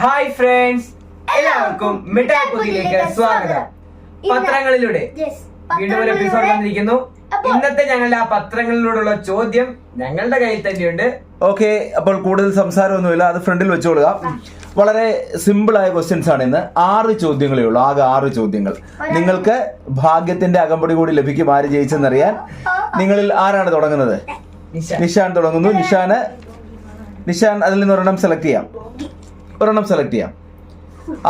Hi friends എല്ലാവർക്കും മിഠായി പുതിയിലേക്ക് സ്വാഗതം. പത്രങ്ങളിലൂടെ വീണ്ടും ഒരു എപ്പിസോഡ് വന്നിരിക്കുന്നു. ഇന്നത്തെ ഞങ്ങളുടെ ആ പത്രങ്ങളിലൂടെയുള്ള ചോദ്യം ഞങ്ങളുടെ കയ്യിൽ തന്നെയുണ്ട്. ഓക്കെ അപ്പോൾ കൂടുതൽ സംസാരമൊന്നുമില്ല. അത് ഫ്രണ്ടിൽ വെച്ചോളുക. വളരെ സിമ്പിൾ ആയ ക്വസ്റ്റ്യൻസ് ആണ് ഇന്ന്. ആറ് ചോദ്യങ്ങളേ ഉള്ളൂ. ആകെ ആറ് ചോദ്യങ്ങൾ. നിങ്ങൾക്ക് ഭാഗ്യത്തിന്റെ അകമ്പടി കൂടി ലഭിക്കും ആര് ജയിച്ചെന്നറിയാൻ. നിങ്ങളിൽ ആരാണ് തുടങ്ങുന്നത്. നിഷാൻ. തുടങ്ങുന്നു. നിഷാന് നിഷാൻ അതിൽ നിന്ന് ഒരെണ്ണം സെലക്ട് ചെയ്യാം. ഒരെണ്ണം സെലക്ട് ചെയ്യാം.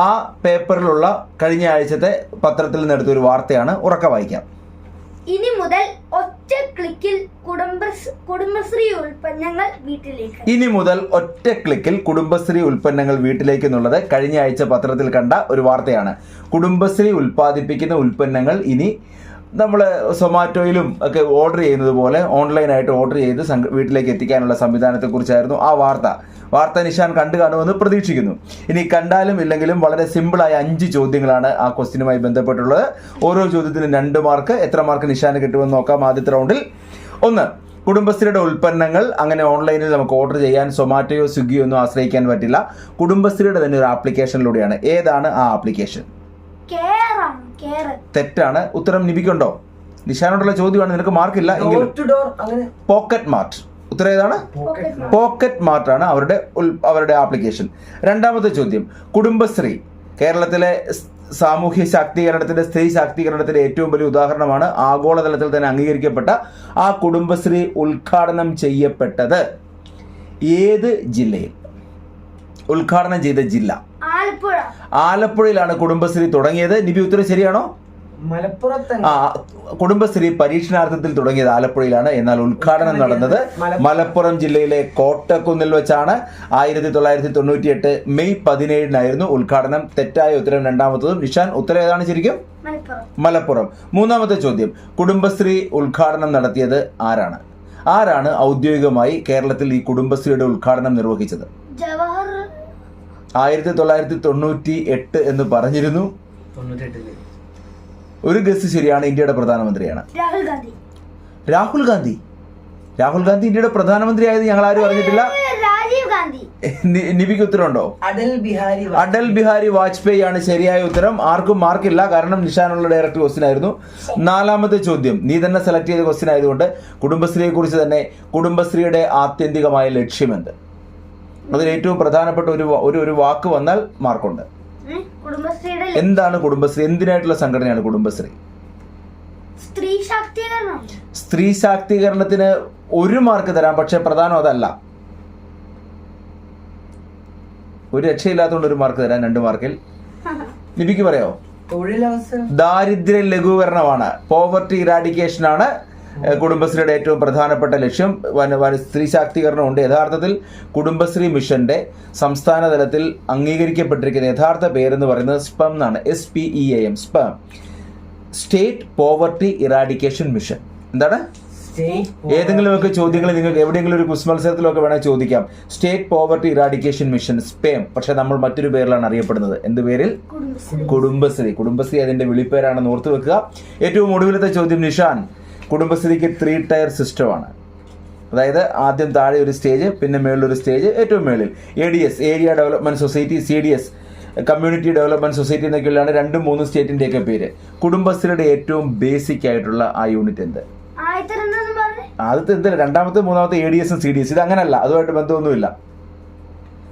ആ പേപ്പറിലുള്ള കഴിഞ്ഞ ആഴ്ചത്തെ പത്രത്തിൽ നിന്നെടുത്ത ഒരു വാർത്തയാണ് ഉറക്ക വായിക്കാം. ഇനി മുതൽ ഒറ്റ ക്ലിക്കിൽ കുടുംബ കുടുംബശ്രീ ഉൽപ്പന്നങ്ങൾ വീട്ടിലേക്ക്. ഇനി മുതൽ ഒറ്റ ക്ലിക്കിൽ കുടുംബശ്രീ ഉൽപ്പന്നങ്ങൾ വീട്ടിലേക്ക് എന്നുള്ളത് കഴിഞ്ഞ ആഴ്ച പത്രത്തിൽ കണ്ട ഒരു വാർത്തയാണ്. കുടുംബശ്രീ ഉൽപ്പാദിപ്പിക്കുന്ന ഉൽപ്പന്നങ്ങൾ ഇനി നമ്മൾ സൊമാറ്റോയിലും ഒക്കെ ഓർഡർ ചെയ്യുന്നത് പോലെ ഓൺലൈനായിട്ട് ഓർഡർ ചെയ്ത് വീട്ടിലേക്ക് എത്തിക്കാനുള്ള സംവിധാനത്തെക്കുറിച്ചായിരുന്നു ആ വാർത്ത. വാർത്ത നിഷാൻ കണ്ടു കാണുമെന്ന് പ്രതീക്ഷിക്കുന്നു. ഇനി കണ്ടാലും ഇല്ലെങ്കിലും വളരെ സിമ്പിളായ അഞ്ച് ചോദ്യങ്ങളാണ് ആ ക്വസ്റ്റിനുമായി ബന്ധപ്പെട്ടുള്ളത്. ഓരോ ചോദ്യത്തിനും രണ്ട് മാർക്ക് എത്ര മാർക്ക് നിഷാന് കിട്ടുമെന്ന് നോക്കാം ആദ്യത്തെ റൗണ്ടിൽ ഒന്ന് കുടുംബശ്രീയുടെ ഉൽപ്പന്നങ്ങൾ അങ്ങനെ ഓൺലൈനിൽ നമുക്ക് ഓർഡർ ചെയ്യാൻ സൊമാറ്റോയോ സ്വിഗ്ഗിയോ ഒന്നും ആശ്രയിക്കാൻ പറ്റില്ല. കുടുംബശ്രീയുടെ തന്നെ ഒരു ആപ്ലിക്കേഷനിലൂടെയാണ് ഏതാണ് ആ ആപ്ലിക്കേഷൻ തെറ്റാണ്. ഉത്തരം നിപിക്കുണ്ടോ നിഷാനോടുള്ള ചോദ്യമാണ്. നിനക്ക് മാർക്കില്ല എങ്കിലും. പോക്കറ്റ് മാർട്ട് ഉത്തരം ഏതാണ്? പോക്കറ്റ് മാർട്ട് ആണ് മാർട്ടാണ് അവരുടെ അവരുടെ ആപ്ലിക്കേഷൻ രണ്ടാമത്തെ ചോദ്യം. കുടുംബശ്രീ. കേരളത്തിലെ സാമൂഹ്യ ശാക്തീകരണത്തിന്റെ സ്ത്രീ ശാക്തീകരണത്തിന്റെ ഏറ്റവും വലിയ ഉദാഹരണമാണ് ആഗോളതലത്തിൽ തന്നെ അംഗീകരിക്കപ്പെട്ട ആ കുടുംബശ്രീ ഉദ്ഘാടനം ചെയ്യപ്പെട്ടത്. ഏത് ജില്ലയിൽ? ഉദ്ഘാടനം ചെയ്ത ജില്ല. ആലപ്പുഴയിലാണ് കുടുംബശ്രീ തുടങ്ങിയത്. നിബി ഉത്തരം ശരിയാണോ? മലപ്പുറത്ത് ആ കുടുംബശ്രീ പരീക്ഷണാർത്ഥത്തിൽ തുടങ്ങിയത് ആലപ്പുഴയിലാണ്. എന്നാൽ ഉദ്ഘാടനം നടന്നത് മലപ്പുറം. ജില്ലയിലെ കോട്ടക്കുന്നിൽ വെച്ചാണ്. ആയിരത്തി തൊള്ളായിരത്തി തൊണ്ണൂറ്റി എട്ട് മെയ് പതിനേഴിനായിരുന്നു ഉദ്ഘാടനം. തെറ്റായ ഉത്തരം രണ്ടാമത്തതും. നിഷാൻ ഉത്തരം ഏതാണ് ശരിക്കും? മലപ്പുറം. മലപ്പുറം. മൂന്നാമത്തെ ചോദ്യം. കുടുംബശ്രീ ഉദ്ഘാടനം നടത്തിയത് ആരാണ്? ആരാണ് ഔദ്യോഗികമായി കേരളത്തിൽ ഈ കുടുംബശ്രീയുടെ ഉദ്ഘാടനം നിർവഹിച്ചത്? ജവഹർ ആയിരത്തി തൊള്ളായിരത്തി തൊണ്ണൂറ്റി എട്ട് എന്ന് പറഞ്ഞിരുന്നു. ഒരു ഗസ് ശരിയാണ് ഇന്ത്യയുടെ പ്രധാനമന്ത്രിയാണ്. രാഹുൽ ഗാന്ധി. രാഹുൽ ഗാന്ധി. രാഹുൽ ഗാന്ധി ഇന്ത്യയുടെ പ്രധാനമന്ത്രി ആയത് ഞങ്ങൾ ആരും അറിഞ്ഞിട്ടില്ല. നിബിക്ക് ഉത്തരവുണ്ടോ? അടൽ ബിഹാരി അടൽ ബിഹാരി വാജ്പേയി ആണ് ശരിയായ ഉത്തരം. ആർക്കും മാർക്കില്ല. കാരണം നിഷാനുള്ള ഡയറക്റ്റ് ക്വസ്റ്റ്യൻ ആയിരുന്നു. നാലാമത്തെ ചോദ്യം. നീ തന്നെ സെലക്ട് ചെയ്ത ക്വസ്റ്റ്യൻ ആയതുകൊണ്ട് കുടുംബശ്രീയെ കുറിച്ച് തന്നെ കുടുംബശ്രീയുടെ ആത്യന്തികമായ ലക്ഷ്യമെന്ത്? അതിൽ ഏറ്റവും പ്രധാനപ്പെട്ട ഒരു ഒരു ഒരു വാക്ക് വന്നാൽ മാർക്കുണ്ട്. എന്താണ് കുടുംബശ്രീ? എന്തിനായിട്ടുള്ള സംഘടനയാണ് കുടുംബശ്രീ? സ്ത്രീ ശാക്തീകരണം സ്ത്രീ ശാക്തീകരണത്തിന് ഒരു മാർക്ക് തരാം പക്ഷെ പ്രധാനം അതല്ല. ഒരു രക്ഷയില്ലാത്തതുകൊണ്ട് ഒരു മാർക്ക് തരാം രണ്ട് മാർക്കിൽ. ലിപിക്ക് പറയോ ദാരിദ്ര്യ ലഘൂകരണമാണ്. പോവർട്ടി ഇറാഡിക്കേഷൻ ആണ് കുടുംബശ്രീയുടെ ഏറ്റവും പ്രധാനപ്പെട്ട ലക്ഷ്യം സ്ത്രീ ശാക്തീകരണമുണ്ട് യഥാർത്ഥത്തിൽ കുടുംബശ്രീ മിഷന്റെ സംസ്ഥാന തലത്തിൽ അംഗീകരിക്കപ്പെട്ടിരിക്കുന്ന യഥാർത്ഥ പേരെന്ന് പറയുന്നത് സ്പം എന്നാണ്. S P E A M SPEM. State poverty eradication mission എന്താണ്? ഏതെങ്കിലുമൊക്കെ ചോദ്യങ്ങൾ നിങ്ങൾക്ക് എവിടെയെങ്കിലും ഒരു കുസ്മത്സരത്തിലൊക്കെ മത്സരത്തിലൊക്കെ വേണേൽ ചോദിക്കാം. State poverty eradication mission SPEM. പക്ഷെ നമ്മൾ മറ്റൊരു പേരിലാണ് അറിയപ്പെടുന്നത്. എന്ത് പേരിൽ? കുടുംബശ്രീ. കുടുംബശ്രീ. കുടുംബശ്രീ അതിന്റെ വിളിപ്പേരാണെന്ന് ഓർത്തു വെക്കുക. ഏറ്റവും ഒടുവിലത്തെ ചോദ്യം നിഷാൻ. കുടുംബശ്രീക്ക് ത്രീ ടയർ സിസ്റ്റമാണ് അതായത് ആദ്യം താഴെ ഒരു സ്റ്റേജ് പിന്നെ മേളിലൊരു ഒരു സ്റ്റേജ് ഏറ്റവും മേളിൽ. A D S area development society C D S community development society എന്നൊക്കെയുള്ളതാണ് രണ്ടും മൂന്നും സ്റ്റേറ്റിന്റെയൊക്കെ പേര്. കുടുംബശ്രീയുടെ ഏറ്റവും ബേസിക് ആയിട്ടുള്ള ആ യൂണിറ്റ് എന്ത്? ആദ്യത്തെ എന്തല്ല രണ്ടാമത്തെ മൂന്നാമത്തെ എ ഡി എസും സി ഡി എസ് ഇത് അങ്ങനല്ല അതുമായിട്ട് ബന്ധമൊന്നുമില്ല.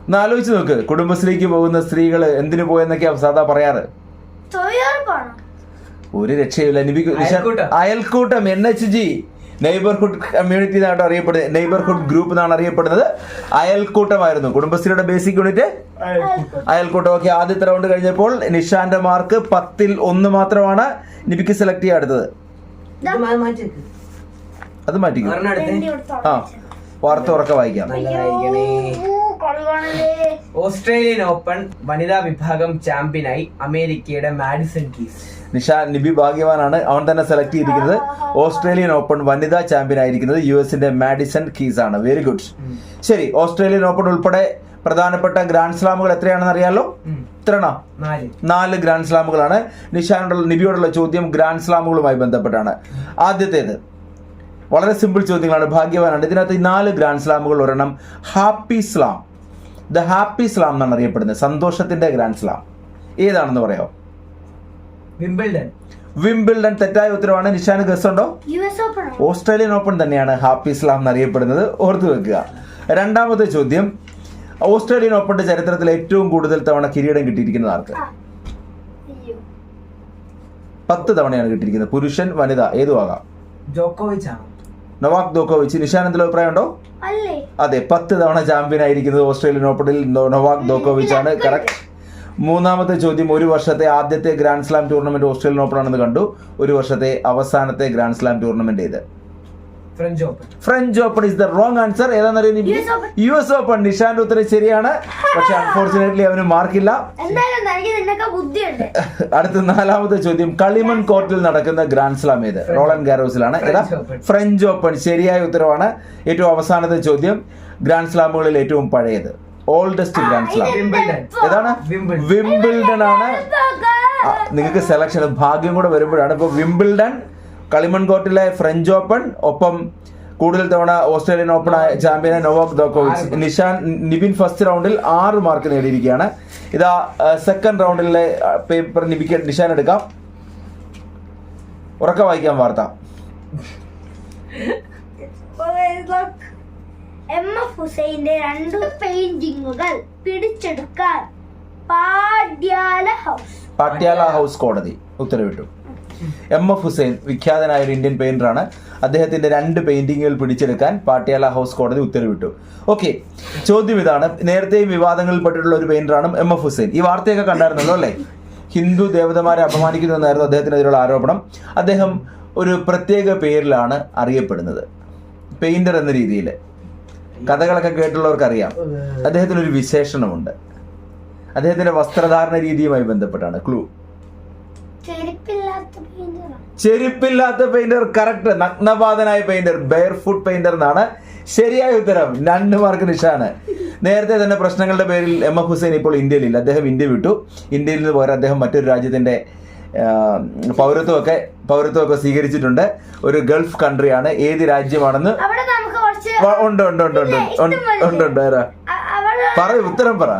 ഒന്ന് ആലോചിച്ച് നോക്ക് കുടുംബശ്രീക്ക് പോകുന്ന സ്ത്രീകൾ എന്തിനു പോയെന്നൊക്കെയാ സാധാ പറയാറ്? തൊഴിലുറപ്പാണോ? ഒരു രക്ഷയില്ല നിബിക്ക് അയൽക്കൂട്ടം. N H G neighbourhood community എന്നാണ് അറിയപ്പെടുന്നത്. നെയ്ബർഹുഡ് ഗ്രൂപ്പ് എന്നാണ് അറിയപ്പെടുന്നത്. അയൽക്കൂട്ടമായിരുന്നു. കുടുംബശ്രീയുടെ ബേസിക് യൂണിറ്റ് അയൽക്കൂട്ടം. ഓക്കെ ആദ്യത്തെ റൗണ്ട് കഴിഞ്ഞപ്പോൾ നിഷാന്റെ മാർക്ക് പത്തിൽ ഒന്ന് മാത്രമാണ് നിബിക്ക് സെലക്ട് ചെയ്യാൻ അടുത്തത് അത് മാറ്റിക്കും. ആ വാർത്ത ഉറക്കെ വായിക്കാം. ഓസ്ട്രേലിയൻ ഓപ്പൺ വനിതാ വിഭാഗം ചാമ്പ്യനായി അമേരിക്കയുടെ മാഡിസൺ കീസ് നിഷ നിബി ഭാഗ്യവാനാണ്. അവൻ തന്നെ സെലക്ട് ചെയ്തിരിക്കുന്നത്. ഓസ്ട്രേലിയൻ ഓപ്പൺ വനിതാ ചാമ്പ്യൻ ആയിരിക്കുന്നത് യു എസിന്റെ മാഡിസൺ കീസ് ആണ് വെരി ഗുഡ് ശരി ഓസ്ട്രേലിയൻ ഓപ്പൺ ഉൾപ്പെടെ പ്രധാനപ്പെട്ട ഗ്രാൻഡ് സ്ലാമുകൾ എത്രയാണെന്ന് അറിയാലോ? നാല്. നാല് ഗ്രാൻഡ് സ്ലാമുകളാണ് നിഷാനോടുള്ള നിബിയോടുള്ള ചോദ്യം ഗ്രാൻഡ് സ്ലാമുകളുമായി ബന്ധപ്പെട്ടാണ്. ആദ്യത്തേത്. വളരെ സിമ്പിൾ ചോദ്യങ്ങളാണ്. ഭാഗ്യവാനാണ്. ഇതിനകത്ത് ഈ നാല് ഗ്രാൻഡ് സ്ലാമുകൾ ഒരെണ്ണം happy slam the happy slam എന്നാണ് അറിയപ്പെടുന്നത്. സന്തോഷത്തിന്റെ ഗ്രാൻഡ് സ്ലാം ഏതാണെന്ന് പറയാമോ? വിംബിൾഡൺ വിംബിൾഡൺ തെറ്റായ ഉത്തരവാണ്. നിഷാന് ഗസ് ഉണ്ടോ? ഓസ്ട്രേലിയൻ ഓപ്പൺ തന്നെയാണ്. ഹാപ്പി ഇസ്ലാം എന്നറിയപ്പെടുന്നത്. ഓർത്തു വെക്കുക. രണ്ടാമത്തെ ചോദ്യം. ഓസ്ട്രേലിയൻ ഓപ്പണിന്റെ ചരിത്രത്തിൽ ഏറ്റവും കൂടുതൽ തവണ കിരീടം കിട്ടിയിരിക്കുന്നത് ആർക്ക്? പത്ത് തവണയാണ് കിട്ടിയിരിക്കുന്നത്. പുരുഷൻ വനിത ഏതു ആകാം? ജോക്കോവിച്ച് ആണ്. നവാക് ദോക്കോവിച്ച് നിഷാൻ എന്തെങ്കിലും അഭിപ്രായം ഉണ്ടോ? അല്ലേ. അതെ പത്ത് തവണ ചാമ്പ്യൻ ആയിരിക്കുന്നത് ഓസ്ട്രേലിയൻ ഓപ്പണിൽ നൊവാക് ദോക്കോവിച്ച് ആണ്. കറക്റ്റ് മൂന്നാമത്തെ ചോദ്യം ഒരു വർഷത്തെ ആദ്യത്തെ grand slam tournament Australian open ആണെന്ന് കണ്ടു. ഒരു വർഷത്തെ അവസാനത്തെ ഗ്രാൻഡ് സ്ലാം ടൂർണമെന്റ് ഏത്? French open French open is the wrong answer ഏതാണെന്നറിയാം. U S open നിഷാന്റെ ഉത്തരം ശരിയാണ്. പക്ഷെ അൺഫോർച്ചുനേറ്റ്ലി അവന് മാർക്കില്ല അടുത്ത നാലാമത്തെ ചോദ്യം കളിമൺ കോർട്ടിൽ നടക്കുന്ന ഗ്രാൻഡ് സ്ലാം ഏത്? റോളൻ ഗാരോസിലാണ്. ഏതാ ഫ്രഞ്ച് ഓപ്പൺ. ഫ്രഞ്ച് ഓപ്പൺ ശരിയായ ഉത്തരവാണ് ഏറ്റവും അവസാനത്തെ ചോദ്യം ഗ്രാൻഡ് സ്ലാമുകളിൽ ഏറ്റവും പഴയത്. ഓൾഡസ്റ്റ് ഗ്രാൻഡ് സ്ലാം ഏതാണ്? വിംബിൾഡൺ. ആണ്. നിങ്ങൾക്ക് സെലക്ഷൻ ഭാഗ്യം കൂടെ വരുമ്പോഴാണ്. ഇപ്പോൾ വിംബിൾഡൺ കളിമൺ കോർട്ടിലെ ഫ്രഞ്ച് ഓപ്പൺ ഒപ്പം കൂടുതൽ തവണ ഓസ്ട്രേലിയൻ ഓപ്പൺ ചാമ്പ്യൻ നൊവാക് ദോക്കോവിച്ച് നിഷാൻ നിബിൻ ഫസ്റ്റ് റൗണ്ടിൽ ആറ് മാർക്ക് നേടിയിരിക്കുകയാണ്. ഇതാ സെക്കൻഡ് റൗണ്ടിലെ പേപ്പർ നിബിക്ക് നിഷാൻ എടുക്കാം. ഉറക്ക വായിക്കാൻ വാർത്ത. എം എഫ് ഹുസൈന്റെ രണ്ട് പെയിന്റിങ്ങുകൾ പിടിച്ചെടുക്കാൻ പാട്യാല ഹൗസ് പാട്യാല ഹൗസ് കോടതി ഉത്തരവിട്ടു. എം എഫ് ഹുസൈൻ വിഖ്യാതനായ ഒരു ഇന്ത്യൻ പെയിന്ററാണ് അദ്ദേഹത്തിന്റെ രണ്ട് പെയിന്റിങ്ങുകൾ പിടിച്ചെടുക്കാൻ പാട്യാല ഹൗസ് കോടതി ഉത്തരവിട്ടു. ഓക്കെ ചോദ്യം ഇതാണ്. നേരത്തെയും വിവാദങ്ങളിൽ പെട്ടിട്ടുള്ള ഒരു പെയിന്ററാണ് എം എഫ് ഹുസൈൻ. ഈ വാർത്തയൊക്കെ കണ്ടായിരുന്നല്ലോ അല്ലേ? ഹിന്ദു ദേവതമാരെ അപമാനിക്കുന്നു എന്നായിരുന്നു അദ്ദേഹത്തിനെതിരെയുള്ള ആരോപണം. അദ്ദേഹം ഒരു പ്രത്യേക പേരിലാണ് അറിയപ്പെടുന്നത്. പെയിന്റർ എന്ന രീതിയിൽ. കഥകളൊക്കെ കേട്ടുള്ളവർക്കറിയാം അദ്ദേഹത്തിന് ഒരു വിശേഷണമുണ്ട്. അദ്ദേഹത്തിന്റെ വസ്ത്രധാരണ രീതിയുമായി ബന്ധപ്പെട്ടാണ്. ക്ലൂ. ചെരുപ്പില്ലാത്ത പെയിന്റർ കറക്റ്റ് നഗ്നപാതനായ പെയിന്റർ ബെയർ ഫുഡ് പെയിന്റർ എന്നാണ് ശരിയായ ഉത്തരം. രണ്ട് മാർക്ക് നിഷാണ്. നേരത്തെ തന്നെ പ്രശ്നങ്ങളുടെ പേരിൽ എം എഫ് ഹുസൈൻ ഇപ്പോൾ ഇന്ത്യയിലില്ല. അദ്ദേഹം ഇന്ത്യ വിട്ടു. ഇന്ത്യയിൽ നിന്ന് പോരാ അദ്ദേഹം മറ്റൊരു രാജ്യത്തിന്റെ പൗരത്വമൊക്കെ പൗരത്വമൊക്കെ സ്വീകരിച്ചിട്ടുണ്ട്. ഒരു ഗൾഫ് കൺട്രിയാണ് ഏത് രാജ്യമാണെന്ന് ഉണ്ട് ഉണ്ട് ഉണ്ട് ഉണ്ട്. ഉണ്ട് ഉണ്ട് പറ ഉത്തരം പറ.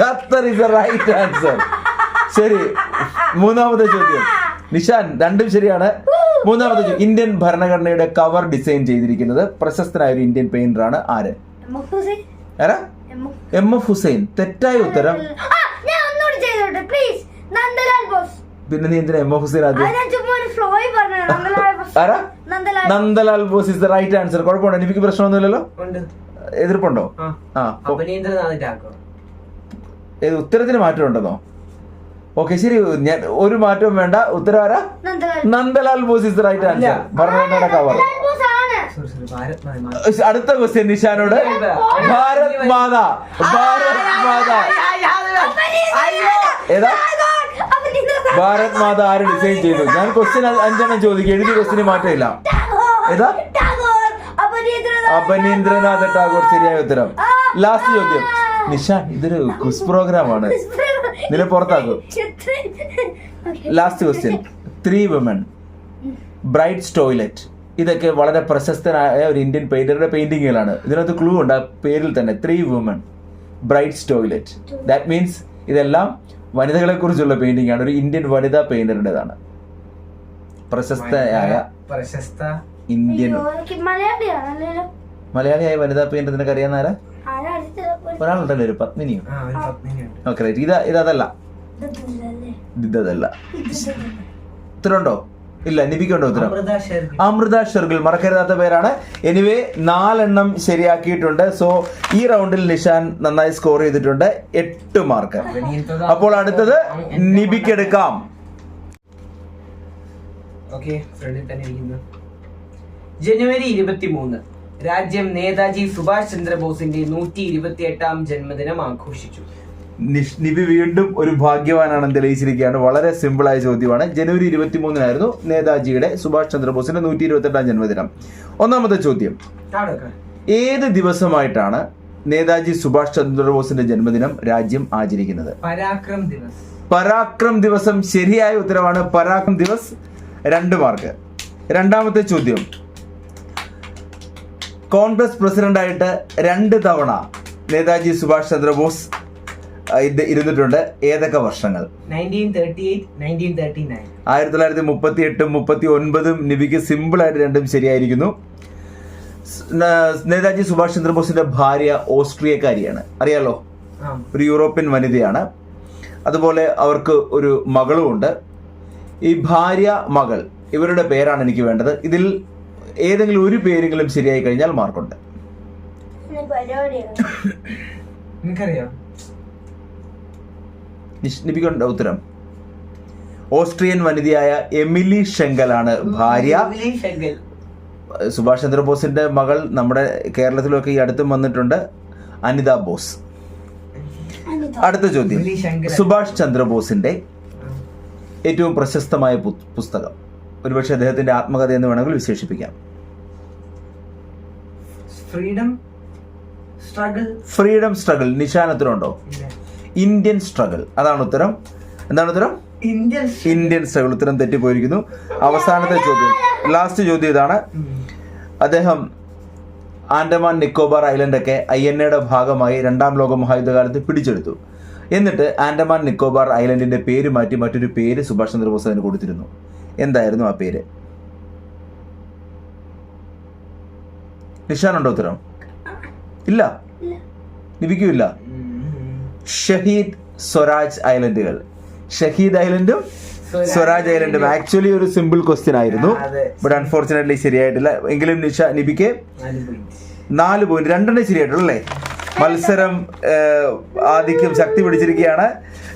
ഖത്തർ. ഇസ് റൈറ്റ് ആൻസർ ശരി മൂന്നാമത്തെ ചോദ്യം. നിഷാൻ രണ്ടും ശരിയാണ്. മൂന്നാമത്തെ ചോദ്യം. ഇന്ത്യൻ ഭരണഘടനയുടെ കവർ ഡിസൈൻ ചെയ്തിരിക്കുന്നത് പ്രശസ്തനായ ഒരു ഇന്ത്യൻ പെയിന്ററാണ് ആര്? ആരാ? M F Husain. തെറ്റായ ഉത്തരം. പിന്നെ നീ എന്തിനാ എം എഫ് ഹുസൈൻ ആദ്യം? ആരാ? Nandalal Bose is the right answer കുഴപ്പമുണ്ടോ എനിക്ക് പ്രശ്നമൊന്നുമില്ലല്ലോ ഉണ്ട് എതിർപ്പുണ്ടോ ആ ഏത് ഉത്തരത്തിന് മാറ്റം ഉണ്ടെന്നോ ഓക്കെ ശരി ഞാൻ ഒരു മാറ്റവും വേണ്ട ഉത്തരം ആരാ Nandalal Nandalal Bose is the right answer. ഭരണഘടനയുടെ കവർ അടുത്ത ക്വസ്റ്റ്യൻ നിഷാനോട് ഭാരത് മാതാ ഭാരത് മാതാ ഏതാ ഭാരത് മാത ആര് ഡിസൈൻ ചെയ്തു? ഞാൻ ക്വസ്റ്റ്യൻ അഞ്ചെണ്ണം ചോദിക്കും. എഴുതി ക്വസ്റ്റ്യന് മാറ്റമില്ല ഏതാ? അപനീന്ദ്രനാഥ് ടാഗോർ ശരിയായ ഉത്തരം. ലാസ്റ്റ് ചോദ്യം. നിഷാൻ ഇതൊരു ക്വിസ് പ്രോഗ്രാം ആണ്. നിന്നെ പുറത്താക്കും. Last question three women brights toilet ഇതൊക്കെ വളരെ പ്രശസ്തനായ ഒരു ഇന്ത്യൻ പെയിന്ററുടെ പെയിന്റിങ്ങുകളാണ് ഇതിനകത്ത് ക്ലൂ ഉണ്ട്. ആ പേരിൽ തന്നെ. Three women brights toilet that means ഇതെല്ലാം വനിതകളെ കുറിച്ചുള്ള പെയിന്റിംഗ് ആണ്. ഒരു ഇന്ത്യൻ വനിതാ പെയിന്ററിന്റെതാണ് പ്രശസ്തയായ പ്രശസ്ത ഇന്ത്യൻ മലയാളിയായ വനിതാ പെയിന്റർ നിനക്ക് അറിയാവുന്ന ആരാ ഒരാളുണ്ടല്ലോ ഒരു പത്മിനിയോ? ആ ഒരു പത്നിയുണ്ട് ഓക്കെ റൈറ്റ് ഇതാ ഇതല്ല ഇതല്ലേ? ഉത്തരമുണ്ടോ? ഇല്ല ലഭിക്കേണ്ട ഉത്തരം. അമൃത ഷെർഗി അമൃത ഷെർഗിൽ മറക്കരുതാത്ത പേരാണ്. എനിവേ നാലെണ്ണം ശരിയാക്കിയിട്ടുണ്ട്. സോ ഈ റൗണ്ടിൽ നിഷാൻ നന്നായി സ്കോർ ചെയ്തിട്ടുണ്ട്. എട്ട് മാർക്ക്. അപ്പോൾ അടുത്തത് നിബിക്കെടുക്കാം. ജനുവരി ഇരുപത്തി മൂന്ന് രാജ്യം നേതാജി സുഭാഷ് ചന്ദ്രബോസിന്റെ നൂറ്റി ഇരുപത്തി എട്ടാം ജന്മദിനം ആഘോഷിച്ചു. നിഷ്- നിബി വീണ്ടും ഒരു ഭാഗ്യവാനാണെന്ന് തെളിയിച്ചിരിക്കുകയാണ്. വളരെ സിമ്പിളായ ആയ ചോദ്യമാണ്. ജനുവരി ഇരുപത്തി മൂന്നിനായിരുന്നു നേതാജിയുടെ സുഭാഷ് ചന്ദ്രബോസിന്റെ നൂറ്റി ഇരുപത്തി എട്ടാം ജന്മദിനം. ഒന്നാമത്തെ ചോദ്യം. ഏത് ദിവസമായിട്ടാണ് നേതാജി സുഭാഷ് ചന്ദ്രബോസിന്റെ ജന്മദിനം രാജ്യം ആചരിക്കുന്നത്? പരാക്രം ദിവസ്. പരാക്രം ദിവസം ശരിയായ ഉത്തരവാണ്. പരാക്രം ദിവസ് രണ്ട് മാർക്ക്. രണ്ടാമത്തെ ചോദ്യം. കോൺഗ്രസ് പ്രസിഡന്റായിട്ട് രണ്ട് തവണ നേതാജി സുഭാഷ് ചന്ദ്രബോസ് ഇത് ഇരുന്നിട്ടുണ്ട്. ഏതൊക്കെ വർഷങ്ങൾ? ആയിരത്തി തൊള്ളായിരത്തി മുപ്പത്തി എട്ടും മുപ്പത്തി ഒൻപതും നിബിക്ക് സിമ്പിളായിട്ട് രണ്ടും ശരിയായിരിക്കുന്നു. നേതാജി സുഭാഷ് ചന്ദ്രബോസിന്റെ ഭാര്യ ഓസ്ട്രിയക്കാരിയാണ്. അറിയാലോ? ഒരു യൂറോപ്യൻ വനിതയാണ്. അതുപോലെ അവർക്ക് ഒരു മകളും ഉണ്ട്. ഈ ഭാര്യ മകൾ ഇവരുടെ പേരാണ് എനിക്ക് വേണ്ടത്. ഇതിൽ ഏതെങ്കിലും ഒരു പേരെങ്കിലും ശരിയായി കഴിഞ്ഞാൽ മാർക്കുണ്ട്. ഇന്ന് പരിപാടിയാണ് നിനക്കറിയോ നിഷ്- നിബിക്കുണ്ട് ഉത്തരം. ഓസ്ട്രിയൻ വനിതയായ എമിലി ഷെങ്കലാണ് ഭാര്യ. സുഭാഷ് ചന്ദ്രബോസിന്റെ മകൾ നമ്മുടെ കേരളത്തിലൊക്കെ ഈ അടുത്തും വന്നിട്ടുണ്ട് അനിത ബോസ്. അടുത്ത ചോദ്യം. സുഭാഷ് ചന്ദ്രബോസിന്റെ ഏറ്റവും പ്രശസ്തമായ പുസ്തകം. ഒരുപക്ഷെ അദ്ദേഹത്തിന്റെ ആത്മകഥ എന്ന് വേണമെങ്കിൽ വിശേഷിപ്പിക്കാം. ഫ്രീഡം സ്ട്രഗിൾ ഫ്രീഡം സ്ട്രഗിൾ നിശാനത്തിനുണ്ടോ? ഇന്ത്യൻ സ്ട്രഗിൾ അതാണ് ഉത്തരം. എന്താണ് ഉത്തരം? ഇന്ത്യൻ ഇന്ത്യൻ സ്ട്രഗിൾ ഉത്തരം തെറ്റിപ്പോയിരിക്കുന്നു. അവസാനത്തെ ചോദ്യം. ലാസ്റ്റ് ചോദ്യം ഇതാണ്. അദ്ദേഹം ആൻഡമാൻ നിക്കോബാർ ഐലൻഡ് ഒക്കെ ഐ എൻ എയുടെ ഭാഗമായി രണ്ടാം ലോക മഹായുദ്ധകാലത്ത് പിടിച്ചെടുത്തു. എന്നിട്ട് ആൻഡമാൻ നിക്കോബാർ ഐലൻഡിന്റെ പേര് മാറ്റി മറ്റൊരു പേര് സുഭാഷ് ചന്ദ്രബോസ് അതിന് കൊടുത്തിരുന്നു. എന്തായിരുന്നു ആ പേര്? നിഷാനുണ്ടോ ഉത്തരം? ഇല്ല. ഇല്ല. ഷഹീദ് സ്വരാജ് ഐലൻഡുകൾ. ഷഹീദ് ഐലൻഡും സ്വരാജ് ഐലൻഡും. ആക്ച്വലി ഒരു സിമ്പിൾ ക്വസ്റ്റ്യൻ ആയിരുന്നു. ബട്ട് അൺഫോർച്ചുനേറ്റ്ലി ശരിയായിട്ടില്ല. എങ്കിലും നിഷ നിബിക്ക് നാല് പോയിന്റ് നാല് പോയിന്റ് രണ്ടെണ്ണം ശരിയായിട്ടുള്ളൂ അല്ലേ? മത്സരം ആദിക്കും ആധിക്യം ശക്തി പിടിച്ചിരിക്കുകയാണ്.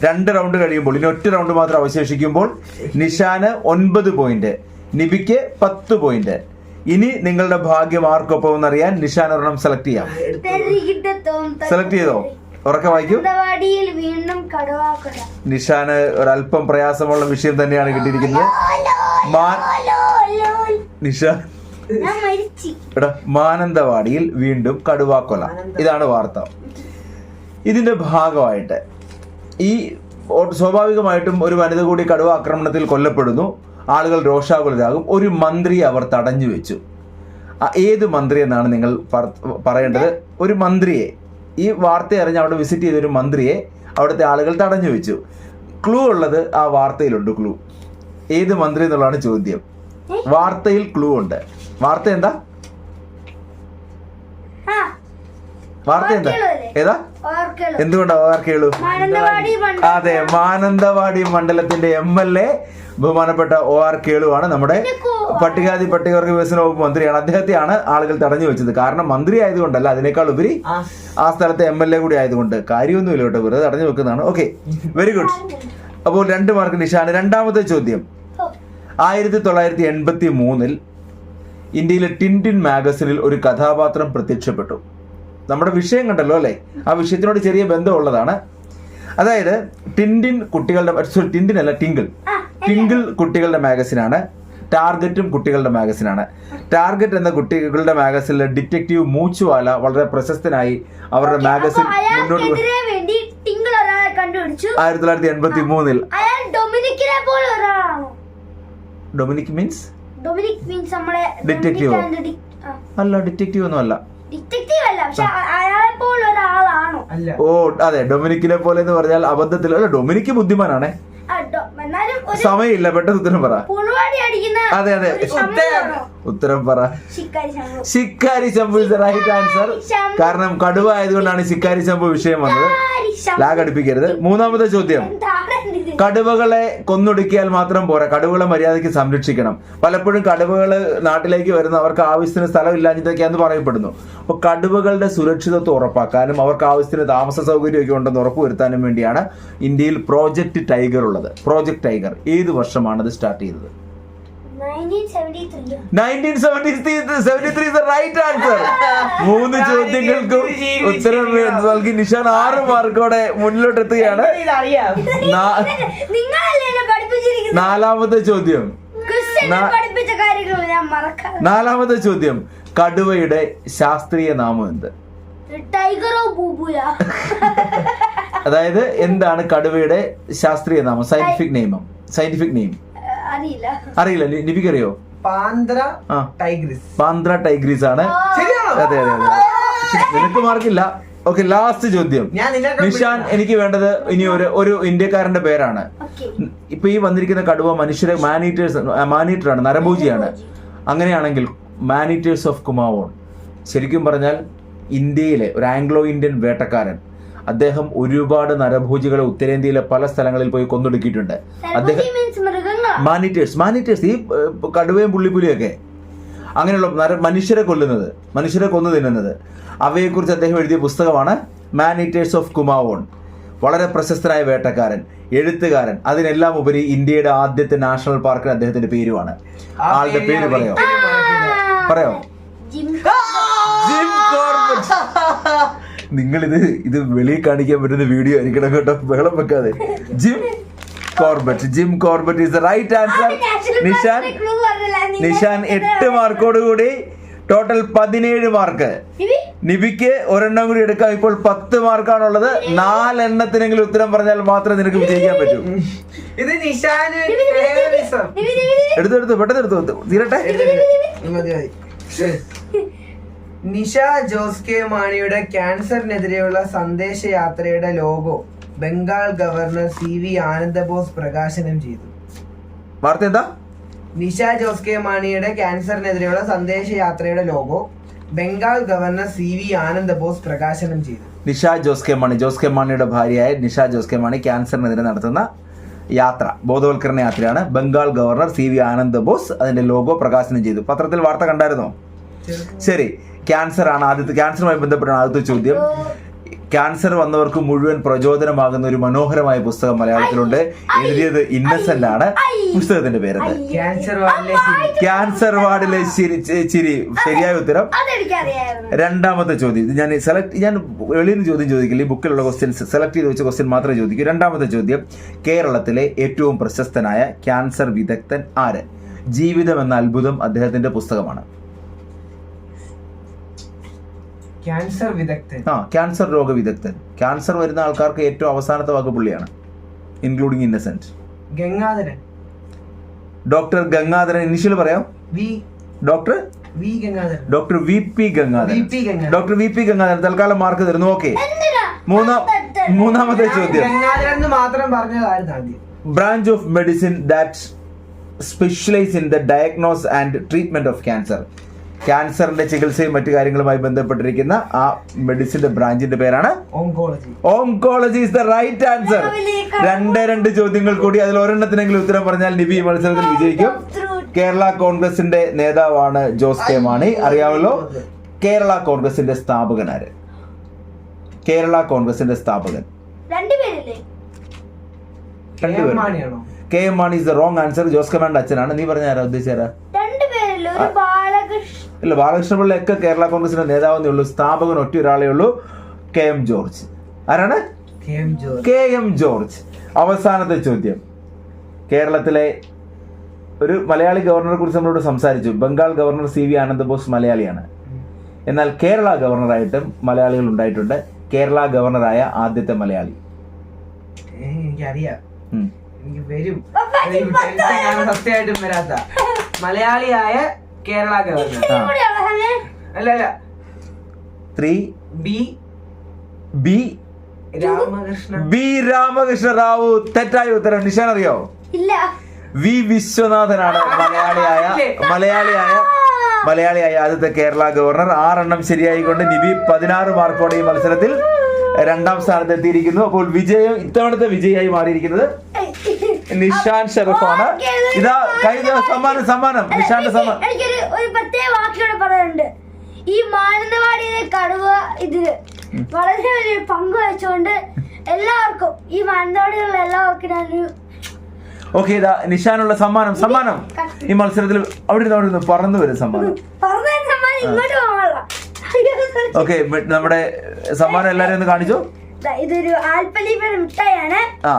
രണ്ട് റൗണ്ട് കഴിയുമ്പോൾ ഇനി ഒറ്റ റൗണ്ട് മാത്രം അവശേഷിക്കുമ്പോൾ നിഷാന് ഒൻപത് പോയിന്റ് നിബിക്ക് പത്ത് പോയിന്റ് ഇനി നിങ്ങളുടെ ഭാഗ്യം ആർക്കൊപ്പം എന്നറിയാൻ നിഷാൻ ഒരെണ്ണം സെലക്ട് ചെയ്യാം. സെലക്ട് ചെയ്തോ? ഉറക്കെ വായിക്കും. നിഷാന് ഒരല്പം പ്രയാസമുള്ള വിഷയം തന്നെയാണ് കിട്ടിയിരിക്കുന്നത്. മാ- നിഷാൻ എടാ മാനന്തവാടിയിൽ വീണ്ടും കടുവാക്കൊല ഇതാണ് വാർത്ത. ഇതിന്റെ ഭാഗമായിട്ട് ഈ സ്വാഭാവികമായിട്ടും ഒരു വനിത കൂടി കടുവ ആക്രമണത്തിൽ കൊല്ലപ്പെടുന്നു. ആളുകൾ രോഷാകുലരാകും. ഒരു മന്ത്രി അവർ തടഞ്ഞു വെച്ചു. ഏത് മന്ത്രി എന്നാണ് നിങ്ങൾ പറ- പറയേണ്ടത്? ഒരു മന്ത്രിയെ. ഈ വാർത്ത അറിഞ്ഞ് അവിടെ വിസിറ്റ് ചെയ്തൊരു മന്ത്രിയെ അവിടുത്തെ ആളുകൾ തടഞ്ഞു വെച്ചു. ക്ലൂ ഉള്ളത് ആ വാർത്തയിലുണ്ട് ക്ലൂ ഏത് മന്ത്രി എന്നുള്ളതാണ് ചോദ്യം. വാർത്തയിൽ ക്ലൂ ഉണ്ട്. വാർത്ത എന്താ ആ വാർത്ത എന്താ? ഏതാ? ഓർക്കേളു എന്തുകൊണ്ടാ ഓർ മാനന്തവാടി മണ്ഡലം. അതെ മാനന്തവാടി മണ്ഡലത്തിന്റെ എം എൽ എ ബഹുമാനപ്പെട്ട ഒ ആർ കേളുവാണ് നമ്മുടെ പട്ടികാതി പട്ടികവർഗ വികസന വകുപ്പ് മന്ത്രിയാണ്. അദ്ദേഹത്തെയാണ് ആളുകൾ തടഞ്ഞു വെച്ചത്. കാരണം മന്ത്രി ആയതുകൊണ്ടല്ല അതിനേക്കാൾ ഉപരി ആ. സ്ഥലത്തെ എം എൽ എ കൂടി ആയതുകൊണ്ട് കാര്യമൊന്നുമില്ല കേട്ടോ. വെറുതെ തടഞ്ഞു വെക്കുന്നതാണ്. Okay very good. അപ്പോൾ രണ്ട് മാർക്ക് നിഷാന്. രണ്ടാമത്തെ ചോദ്യം. ആയിരത്തി തൊള്ളായിരത്തി എൺപത്തി മൂന്നിൽ ഇന്ത്യയിലെ ടിൻഡിൻ മാഗസിനിൽ ഒരു കഥാപാത്രം പ്രത്യക്ഷപ്പെട്ടു. നമ്മുടെ വിഷയം കണ്ടല്ലോ അല്ലേ? ആ വിഷയത്തിനോട് ചെറിയ ബന്ധമുള്ളതാണ്. അതായത് ടിൻഡിൻ കുട്ടികളുടെ സോറി ടിൻഡിൻ അല്ല ടിങ്കിൾ. ടിങ്കിൾ കുട്ടികളുടെ മാഗസിനാണ്. ടാർഗറ്റും കുട്ടികളുടെ മാഗസിനാണ്. ടാർഗറ്റ് എന്ന കുട്ടികളുടെ മാഗസിനിലെ ഡിറ്റക്റ്റീവ് മൂച്ചുവാല വളരെ പ്രശസ്തനായി അവരുടെ മാഗസിൻ മുന്നോട്ട് ആയിരത്തി തൊള്ളായിരത്തി എൺപത്തി മൂന്നിൽ അയാൾ ഡൊമിനിക്കിനെ ഡൊമിനിക് മീൻസ്? ഡൊമിനിക് മീൻസ് നമ്മളെ ഡിറ്റക്റ്റീവ്? അല്ല ഡിറ്റക്റ്റീവ് ഒന്നും അല്ല ഡിറ്റക്റ്റീവ് അല്ല പക്ഷെ അയാളെ പോലെ ഒരാളാണോ അല്ല. ഓ അതെ ഡൊമിനിക്കിനെ പോലെ എന്ന് പറഞ്ഞാൽ അബദ്ധത്തിൽ അല്ല ഡൊമിനിക്ക് ബുദ്ധിമാനാണേ. സമയമില്ല പെട്ടെന്ന് ഉത്തരം പറ. അതെ, അതെ. ഉത്തരം. പറ. Shikkari Shambhu is right answer കാരണം കടുവ ആയതുകൊണ്ടാണ് ശിക്കാരി ശംഭു വിഷയം വന്നത്. ലാഗ് അടുപ്പിക്കരുത്. മൂന്നാമത്തെ ചോദ്യം? കടുവകളെ കൊന്നൊടുക്കിയാൽ മാത്രം പോരാ. കടുവകളെ മര്യാദയ്ക്ക് സംരക്ഷിക്കണം. പലപ്പോഴും കടുവകൾ നാട്ടിലേക്ക് വരുന്ന അവർക്ക് ആവശ്യത്തിന് സ്ഥലം സ്ഥലമില്ലാഞ്ഞിട്ടൊക്കെയാന്ന് പറയപ്പെടുന്നു. അപ്പോൾ കടുവകളുടെ സുരക്ഷിതത്വം ഉറപ്പാക്കാനും അവർക്ക് ആവശ്യത്തിന് താമസ സൗകര്യമൊക്കെ ഉണ്ടെന്ന് ഉറപ്പുവരുത്താനും വേണ്ടിയാണ് ഇന്ത്യയിൽ പ്രോജക്റ്റ് ടൈഗർ ഉള്ളത്. പ്രോജക്ട് ടൈഗർ ഏത് വർഷമാണ് അത് സ്റ്റാർട്ട് ചെയ്തത്? 1973 യോ? 1973 is the right answer. മൂന്ന് ചോദ്യങ്ങൾക്കും ഉത്തരം നൽകി നിഷാൻ ആറ് മാർക്കോടെ മുന്നിലോട്ട് എത്തുകയാണ് അറിയാം? നിങ്ങളല്ലേ പഠിപ്പിച്ചിരിക്കുന്നത്? നാലാമത്തെ ചോദ്യം. നാലാമത്തെ ചോദ്യം. കടുവയുടെ ശാസ്ത്രീയ നാമം എന്ത്? അതായത് എന്താണ് കടുവയുടെ ശാസ്ത്രീയ നാമം? സയന്റിഫിക് നെയ്മം സയന്റിഫിക് നെയിം അറിയില്ല. അറിയില്ല. അറിയോ പാന്ത്ര ടൈഗ്രിസ്. പാന്ത്ര ടൈഗ്രീസ് ആണ്. ശരിയാണോ? അതെ അതെ അതെ. നിനക്ക് മാർക്കില്ല ഓക്കെ ലാസ്റ്റ് ചോദ്യം. നിഷാൻ എനിക്ക് വേണ്ടത് ഇനി ഒരു ഒരു ഇന്ത്യക്കാരന്റെ പേരാണ്. ഓക്കെ. ഇപ്പൊ ഈ വന്നിരിക്കുന്ന കടുവ മനുഷ്യരെ മാനീറ്റേഴ്സ് മാനീറ്റർ ആണ് നരഭോജിയാണ്. അങ്ങനെയാണെങ്കിൽ മാനീറ്റേഴ്സ് ഓഫ് കുമാവോൺ. ശരിക്കും പറഞ്ഞാൽ ഇന്ത്യയിലെ ഒരു ആംഗ്ലോ ഇന്ത്യൻ വേട്ടക്കാരൻ. അദ്ദേഹം ഒരുപാട് നരഭൂജികളെ ഉത്തരേന്ത്യയിലെ പല സ്ഥലങ്ങളിൽ പോയി കൊന്നൊടുക്കിയിട്ടുണ്ട്. അദ്ദേഹം മാനിറ്റേഴ്സ് മാനിറ്റേഴ്സ് ഈ കടുവയും പുള്ളിപ്പുലിയൊക്കെ അങ്ങനെയുള്ള മനുഷ്യരെ കൊല്ലുന്നത് മനുഷ്യരെ കൊന്നു തിന്നുന്നത്. അവയെക്കുറിച്ച് അദ്ദേഹം എഴുതിയ പുസ്തകമാണ് മാനിറ്റേഴ്സ് ഓഫ് കുമാവോൺ വളരെ പ്രശസ്തനായ വേട്ടക്കാരൻ എഴുത്തുകാരൻ. അതിനെല്ലാം ഉപരി ഇന്ത്യയുടെ ആദ്യത്തെ നാഷണൽ പാർക്കിന് അദ്ദേഹത്തിന്റെ പേരുമാണ്. ആളുടെ പേര് പറയോ? പറയോ? ജിം നിങ്ങൾ ഇത് ഇത് വെളിയിൽ കാണിക്കാൻ പറ്റുന്ന വീഡിയോ ആയിരിക്കണം കേട്ടോ. ബഹളം വെക്കാതെ. Jim Corbett Jim Corbett is the right answer Nishan Nishan എട്ട് മാർക്കോട് കൂടി ടോട്ടൽ പതിനേഴ് മാർക്ക് നിബിക്ക് ഒരെണ്ണം കൂടി എടുക്കാം. ഇപ്പോൾ പത്ത് മാർക്കാണുള്ളത് നാലെണ്ണത്തിനെങ്കിലും ഉത്തരം പറഞ്ഞാൽ മാത്രമേ നിനക്ക് വിജയിക്കാൻ പറ്റൂ. ഇത് നിഷാന് ഫേവറിസം. എടുത്തു എടുത്തു പെട്ടെന്ന് എടുത്തു തീരട്ടെ. നിഷ ജോസ് കെ മാണിയുടെ ക്യാൻസറിനെതിരെയുള്ള സന്ദേശയാത്രയുടെ logo Bengal governor C V Anandabose പ്രകാശനം ചെയ്തു. വാർത്ത എന്താ? നിഷ ജോസ് കെ മാണിയുടെ ക്യാൻസറിനെതിരെയുള്ള സന്ദേശയാത്രയുടെ logo Bengal governor C V Anandabose പ്രകാശനം ചെയ്തു. നിഷ ജോസ് കെ മാണി ജോസ് കെ മാണിയുടെ ഭാര്യയായ നിഷ ജോസ് കെ മാണി ക്യാൻസറിനെതിരെ നടത്തുന്ന യാത്ര ബോധവൽക്കരണ യാത്രയാണ് Bengal governor C V Anand Bose അതിന്റെ ലോഗോ പ്രകാശനം ചെയ്തു. പത്രത്തിൽ വാർത്ത കണ്ടായിരുന്നോ? ശരി ക്യാൻസർ ആണ് ആദ്യത്തെ ക്യാൻസറുമായി ബന്ധപ്പെട്ടാണ് ആദ്യത്തെ ചോദ്യം. ക്യാൻസർ വന്നവർക്ക് മുഴുവൻ പ്രചോദനമാകുന്ന ഒരു മനോഹരമായ പുസ്തകം മലയാളത്തിലുണ്ട്. എഴുതിയത് ഇന്നസെന്റ് ആണ്. പുസ്തകത്തിന്റെ പേര് ക്യാൻസർ വാർഡിലെ ചിരി. ചിരി ശരിയായ ഉത്തരം? രണ്ടാമത്തെ ചോദ്യം. ഇത് ഞാൻ സെലക്ട് ഞാൻ വെളിയിൽ നിന്ന് ചോദ്യം ചോദിക്കില്ല. ഈ ബുക്കിലുള്ള ക്വസ്റ്റ്യൻസ് സെലക്ട് ചെയ്ത് വെച്ച ക്വസ്റ്റ്യൻ മാത്രമേ ചോദിക്കൂ. രണ്ടാമത്തെ ചോദ്യം. കേരളത്തിലെ ഏറ്റവും പ്രശസ്തനായ ക്യാൻസർ വിദഗ്ധൻ ആര്? ജീവിതം എന്ന അത്ഭുതം അദ്ദേഹത്തിന്റെ പുസ്തകമാണ്. ക്യാൻസർ വിദഗ്ധൻ. ആ ക്യാൻസർ രോഗ വിദഗ്ധൻ ക്യാൻസർ വരുന്ന ആൾക്കാർക്ക് ഏറ്റവും അവസാനത്തെ വാക്ക് പുള്ളിയാണ്. Including Innocent Gangadharan. Doctor Gangadharan initial പറയാം. V. Doctor V Gangadharan. Doctor V P Gangadharan. Doctor V P Gangadharan തൽക്കാലം മാർക്ക് തരുന്നു. ഓക്കെ മൂന്നാം മൂന്നാമത്തെ ചോദ്യം. ഗംഗാധരൻ മാത്രം പറഞ്ഞതായിരുന്നു ആദ്യം. Branch of medicine that specialize in the diagnose and treatment of cancer. ക്യാൻസറിന്റെ ചികിത്സയും മറ്റു കാര്യങ്ങളുമായി ബന്ധപ്പെട്ടിരിക്കുന്ന ആ മെഡിസിന്റെ ബ്രാഞ്ചിന്റെ പേരാണ് oncology oncology is the right answer രണ്ട് രണ്ട് ചോദ്യങ്ങൾ കൂടി അതിൽ ഒരെണ്ണത്തിനെങ്കിലും ഉത്തരം പറഞ്ഞാൽ നിബി മത്സരത്തിൽ വിജയിക്കും. കേരള കോൺഗ്രസിന്റെ നേതാവാണ് ജോസ് കെ മാണി. അറിയാമല്ലോ? കേരള കോൺഗ്രസിന്റെ സ്ഥാപകനാര് കേരള കോൺഗ്രസിന്റെ സ്ഥാപകൻ. K M Mani is the wrong answer Jose K മാണിന്റെ അച്ഛനാണ്. നീ പറഞ്ഞ ആരാ? ഉദ്ദേശിച്ചാരാ ഒരു ബാലകൃഷ്ണ പിള്ളയൊക്കെ കേരള കോൺഗ്രസിന്റെ നേതാവെന്നേ ഉള്ളൂ. സ്ഥാപകൻ ഒറ്റ ഒരാളേ ഉള്ളൂ. K M George. ആരാണ്? K M George. അവസാനത്തെ ചോദ്യം. കേരളത്തിലെ ഒരു മലയാളി ഗവർണറെ കുറിച്ച് നമ്മളോട് സംസാരിച്ചു. Bengal governor C V Ananda Bose മലയാളിയാണ്. എന്നാൽ കേരള ഗവർണറായിട്ടും മലയാളികൾ ഉണ്ടായിട്ടുണ്ട്. കേരള ഗവർണറായ ആദ്യത്തെ മലയാളി. എനിക്കറിയാം. എനിക്ക് വരും? സത്യമായിട്ടും വരാത്ത മലയാളിയായ കേരള ഗവർണർ അല്ല അല്ല. Three B. B. Ramakrishna. B Ramakrishna Rao. തെറ്റായ ഉത്തരം. നിഷാൻ അറിയോ? ഇല്ല. വി വിശ്വനാഥനാണ് മലയാളിയായ മലയാളിയായ മലയാളിയായ ആദ്യത്തെ കേരള ഗവർണർ. ആറെണ്ണം ശരിയായിക്കൊണ്ട് നിബി പതിനാറ് മാർക്കോടെ ഈ മത്സരത്തിൽ രണ്ടാം സ്ഥാനത്ത് എത്തിയിരിക്കുന്നു അപ്പോൾ വിജയം ഇത്തവണത്തെ വിജയായി മാറിയിരിക്കുന്നത് നിഷാൻ ഷെറഫാണ്. ഇതാ കഴിഞ്ഞ സമ്മാനം സമ്മാനം നിഷാന്റെ സമ്മാനം. എനിക്കൊരു ഒരു പ്രത്യേക വാക്കിലൂടെ പറയാനുണ്ട്. ഈ മാനന്തവാടിയിലെ കടുവ ഇതിൽ വളരെ വലിയ പങ്ക് വഹിച്ചുകൊണ്ട് എല്ലാവർക്കും ഈ മാനന്തവാടിയിലുള്ള എല്ലാവർക്കും ഞാനൊരു ഓക്കെ ഇതാ നിഷാനുള്ള സമ്മാനം സമ്മാനം. ഈ മത്സരത്തിൽ അവിടെ നിന്ന് അവിടെ നിന്ന് പറന്നു വരും സമ്മാനം. ഓക്കെ നമ്മുടെ സമ്മാനം എല്ലാരും ഒന്ന് കാണിച്ചു. ഇതൊരു ആൽപ്പലീപയുടെ മിഠായിയാണ്. ആ.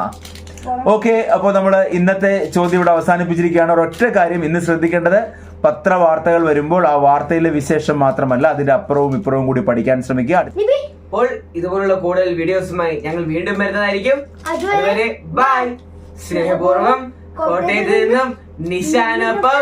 ഓക്കെ അപ്പോൾ നമ്മൾ ഇന്നത്തെ ചോദ്യം ഇവിടെ അവസാനിപ്പിച്ചിരിക്കുകയാണ്. ഒരൊറ്റ കാര്യം ഇന്ന് ശ്രദ്ധിക്കേണ്ടത് പത്രവാർത്തകൾ വരുമ്പോൾ ആ വാർത്തയിലെ വിശേഷം മാത്രമല്ല അതിന്റെ അപ്പുറവും ഇപ്പുറവും കൂടി പഠിക്കാൻ ശ്രമിക്കുക. അപ്പോൾ ഇതുപോലുള്ള കൂടുതൽ വീഡിയോസുമായി ഞങ്ങൾ വീണ്ടും വരുന്നതായിരിക്കും. അതുവരെ ബൈ. സ്നേഹപൂർവം കോട്ടയത്ത് നിന്നും നിശാനൊപ്പം.